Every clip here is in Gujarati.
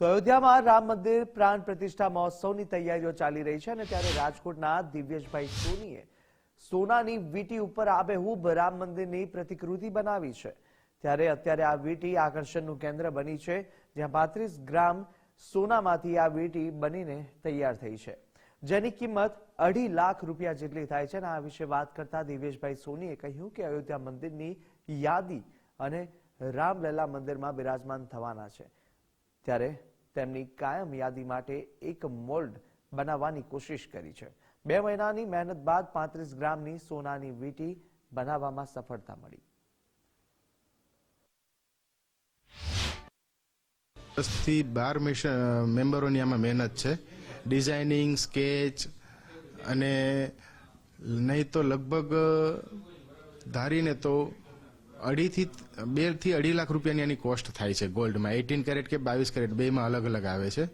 તો અયોધ્યામાં રામ મંદિર પ્રાણ પ્રતિષ્ઠા મહોત્સવની તૈયારીઓ ચાલી રહી છે અને ત્યારે રાજકોટના દિવ્યેશભાઈ સોનીએ સોનાની વીટી ઉપર આબેહૂબ રામ મંદિરની પ્રતિકૃતિ બનાવી છે. ત્યારે અત્યારે આ વીટી આકર્ષણનું કેન્દ્ર બની છે, જ્યાં પાંત્રીસ ગ્રામ સોનામાંથી આ વીટી બનીને તૈયાર થઈ છે. જેની કિંમત અઢી લાખ રૂપિયા જેટલી થાય છે અને આ વિશે વાત કરતા દિવેશભાઈ સોનીએ કહ્યું કે અયોધ્યા મંદિરની યાદી અને રામલલા મંદિરમાં બિરાજમાન થવાના છે. ત્યારે તેમની કાયમ યાદી માટે એક મોલ્ડ બનાવવાની કોશિશ કરી છે. બે મહિનાની મહેનત બાદ પાંત્રીસ ગ્રામની સોનાની વીટી બનાવવામાં સફળતા મળી. દસથી બાર મેમ્બરોની આમાં મહેનત છે. ડિઝાઇનિંગ, સ્કેચ અને નહીં તો લગભગ ધારીને તો અઢીથી બેથી અઢી લાખ રૂપિયાની એની કોસ્ટ થાય છે ગોલ્ડમાં એટીન કેરેટ કે બાવીસ કેરેટ બેમાં અલગ અલગ આવે છે.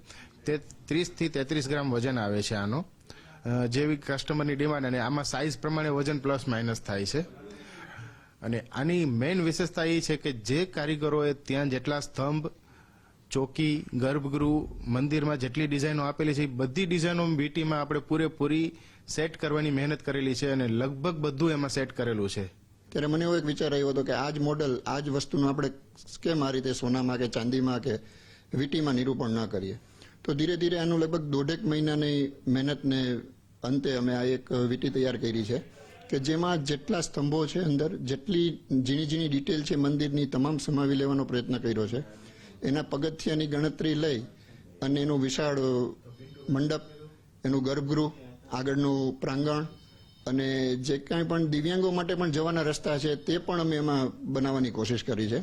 તે ત્રીસથી તેત્રીસ ગ્રામ વજન આવે છે આનો. જેવી કસ્ટમરની ડિમાન્ડ અને આમાં સાઇઝ પ્રમાણે વજન પ્લસ માઇનસ થાય છે. અને આની મેઇન વિશેષતા એ છે કે જે કારીગરોએ ત્યાં જેટલા સ્તંભ, ચોકી, ગર્ભગૃહ, મંદિરમાં જેટલી ડિઝાઇનો આપેલી છે, એ બધી ડિઝાઇનો વીટીમાં આપણે પૂરેપૂરી સેટ કરવાની મહેનત કરેલી છે અને લગભગ બધું એમાં સેટ કરેલું છે. ત્યારે મને એવો એક વિચાર આવ્યો હતો કે આ જ મોડલ આ જ વસ્તુનું આપણે કેમ આ રીતે સોનામાં કે ચાંદીમાં કે વીટીમાં નિરૂપણ ન કરીએ? તો ધીરે ધીરે આનું લગભગ દોઢેક મહિનાની મહેનતને અંતે અમે આ એક વીટી તૈયાર કરી છે કે જેમાં જેટલા સ્તંભો છે અંદર, જેટલી ઝીણી ઝીણી ડિટેલ છે મંદિરની તમામ સમાવી લેવાનો પ્રયત્ન કર્યો છે. એના પગથિયાની ગણતરી લઈ અને એનું વિશાળ મંડપ, એનું ગર્ભગૃહ, આગળનું પ્રાંગણ અને જે કાંઈ પણ દિવ્યાંગો માટે પણ જવાના રસ્તા છે, તે પણ અમે એમાં બનાવવાની કોશિશ કરી છે.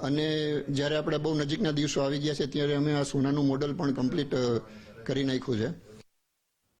અને જ્યારે આપણે બહુ નજીકના દિવસો આવી ગયા છે, ત્યારે અમે આ સોનાનું મોડલ પણ કમ્પ્લીટ કરી નાખ્યું છે.